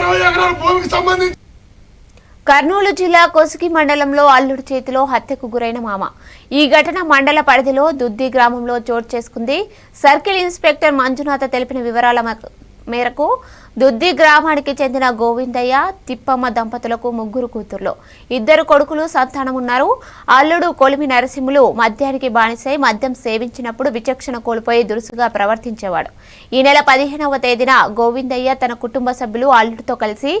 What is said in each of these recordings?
ఇరవై ఎకరాల భూమికి సంబంధించి కర్నూలు జిల్లా కొసుకి మండలంలో అల్లుడి చేతిలో హత్యకు గురైన మామ. ఈ ఘటన మండల పరిధిలో దుద్ది గ్రామంలో చోటు చేసుకుంది. సర్కిల్ ఇన్స్పెక్టర్ మంజునాథ తెలిపిన వివరాల మేరకు దుద్ది గ్రామానికి చెందిన గోవిందయ్య తిప్పమ్మ దంపతులకు ముగ్గురు కూతుర్లు. ఇద్దరు కొడుకులు సంతానం ఉన్నారు అల్లుడు కొలిమి నరసింహులు మద్యానికి బానిసై మద్యం సేవించినప్పుడు విచక్షణ కోల్పోయి దురుసుగా ప్రవర్తించేవాడు. ఈ నెల పదిహేనవ తేదీన గోవిందయ్య తన కుటుంబ సభ్యులు అల్లుడితో కలిసి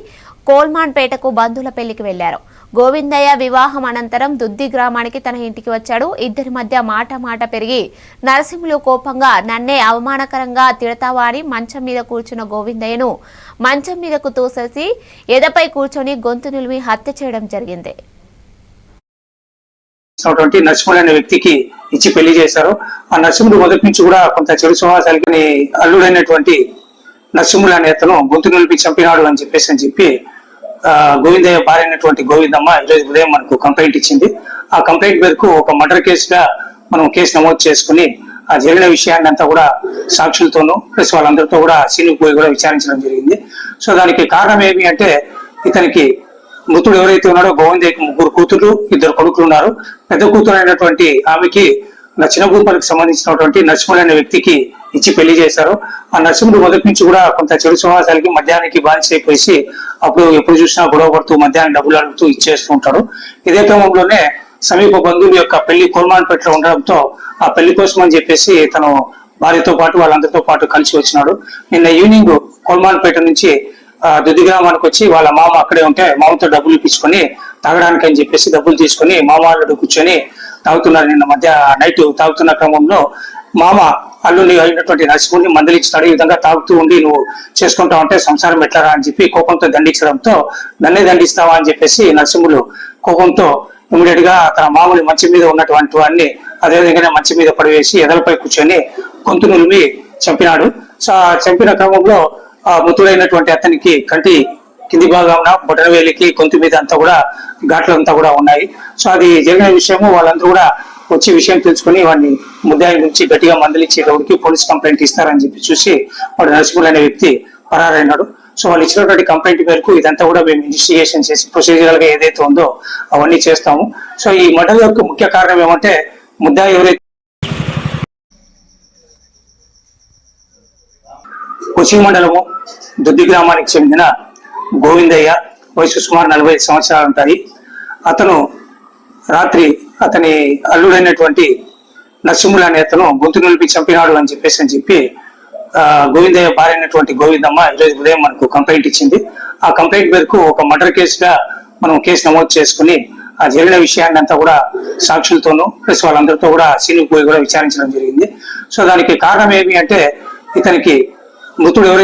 కోల్మాన్పేటకు బంధువుల పెళ్ళికి వెళ్ళారు గోవిందయ్య వివాహం అనంతరం దుద్ది గ్రామానికి తన ఇంటికి వచ్చాడు. ఇద్దరి మధ్య మాట మాట పెరిగి నరసింహులు కోపంగా నన్నే అవమానకరంగా తిడతావా అని మంచం మీద కూర్చున్న గోవిందయ్యను మంచం మీదకు తోసేసి ఎదపై కూర్చొని గొంతు నిలిమి హత్య చేయడం జరిగింది. నరసింహుడు అనే వ్యక్తికి ఇచ్చి పెళ్ళి చేశారు. ఆ నరసింహుడు మొదటి నుంచి కూడా కొంత చెడు సమాసాలకి అల్లుడైనటువంటి నరసింహుడు అనే అతను గొంతు నిలిపి చంపినాడు అని చెప్పేసి అని చెప్పి ఆ, గోవిందయ్య భార్య అయినటువంటి గోవిందమ్మ ఈరోజు ఉదయం మనకు కంప్లైంట్ ఇచ్చింది. ఆ కంప్లైంట్ మేరకు ఒక మర్డర్ కేసుగా మనం కేసు నమోదు చేసుకుని ఆ జరిగిన విషయాన్ని అంతా కూడా సాక్షులతోనూ ప్లస్ వాళ్ళందరితో కూడా సీనికి పోయి కూడా విచారించడం జరిగింది. సో దానికి కారణం ఏమి అంటే ఇతనికి మృతుడు ఎవరైతే ఉన్నాడో గోవిందయ్యకి ముగ్గురు కూతురు ఇద్దరు కొడుకులు ఉన్నారు. పెద్ద కూతురు అయినటువంటి ఆమెకి నా చిన్న సంబంధించినటువంటి నరసింహుడు అనే వ్యక్తికి ఇచ్చి పెళ్ళి చేశారు. ఆ నరసింహుడు మొదటి నుంచి కూడా కొంత చెడు సమాసాలకి మద్యానికి బానిస అయిపోయి అప్పుడు ఎప్పుడు చూసినా గొడవ పడుతూ మధ్యాహ్నం డబ్బులు అడుగుతూ ఇచ్చేస్తూ ఉంటాడు. ఇదే క్రమంలోనే సమీప బంధువుల యొక్క పెళ్ళి కోల్మాన్పేటలో ఉండడంతో ఆ పెళ్ళి కోసం అని చెప్పేసి తను భార్యతో పాటు వాళ్ళందరితో పాటు కలిసి వచ్చినాడు. నిన్న ఈవినింగ్ కోల్మాన్పేట నుంచి ఆ, దుద్ది గ్రామానికి వచ్చి వాళ్ళ మామ అక్కడే ఉంటే మామతో డబ్బులు ఇప్పించుకొని తాగడానికి అని చెప్పేసి డబ్బులు తీసుకొని మామ అల్లుడు కూర్చొని తాగుతున్నారు. నిన్న మధ్య నైట్ తాగుతున్న క్రమంలో మామ అల్లుని అయినటువంటి నరసింహుడిని మందలించినాడు. ఈ విధంగా తాగుతూ ఉండి నువ్వు చేసుకుంటావు అంటే సంసారం ఎట్లారా అని చెప్పి కోపంతో దండించడంతో నన్నే దండిస్తావా అని చెప్పేసి నరసింహులు కోపంతో ఇమీడియట్గా తన మామూలు మంచం మీద ఉన్నటువంటి వాడిని అదేవిధంగానే మంచం మీద పడివేసి ఎదలపై కూర్చొని గొంతు నులిమి చంపినాడు. సో ఆ చంపిన క్రమంలో ఆ మృతుడైనటువంటి అతనికి కంటి కింది భాగంలో బొటనవేలికి గొంతు మీద అంతా కూడా ఘాట్లు అంతా కూడా ఉన్నాయి. సో అది జరిగిన విషయము వాళ్ళందరూ కూడా వచ్చి విషయం తెలుసుకుని వాడిని ముద్దాయి నుంచి గట్టిగా మందలిచ్చేటప్పటికి పోలీస్ కంప్లైంట్ ఇస్తారని చెప్పి చూసి వాడు నరసింహులు అనే వ్యక్తి పరారైనాడు. సో వాళ్ళు ఇచ్చినటువంటి కంప్లైంట్ మేరకు ఇదంతా కూడా మేము ఇన్వెస్టిగేషన్ చేసి ప్రొసీజర్గా ఏదైతే ఉందో అవన్నీ చేస్తాము. సో ఈ మర్డర్ యొక్క ముఖ్య కారణం ఏమంటే ముద్దా ఎవరైతే కొచ్చి మండలము దుద్ది గ్రామానికి చెందిన గోవిందయ్య వయసు సుమారు నలభై ఐదు సంవత్సరాలు ఉంటాయి. అతను రాత్రి అతని అల్లుడైనటువంటి నరసింహులు అనే అతను గొంతు నిలిపి చంపినాడు అని చెప్పేసి అని చెప్పి గోవిందయ్య భార్య అయినటువంటి గోవిందమ్మ ఈరోజు ఉదయం మనకు కంప్లైంట్ ఇచ్చింది. ఆ కంప్లైంట్ మేరకు ఒక మర్డర్ కేసుగా మనం కేసు నమోదు చేసుకుని ఆ జరిగిన విషయాన్ని అంతా కూడా సాక్షులతోనూ ప్లస్ వాళ్ళందరితో కూడా సీనికి పోయి కూడా విచారించడం జరిగింది. సో దానికి కారణం ఏమి అంటే ఇతనికి మృతుడు ఎవరైతే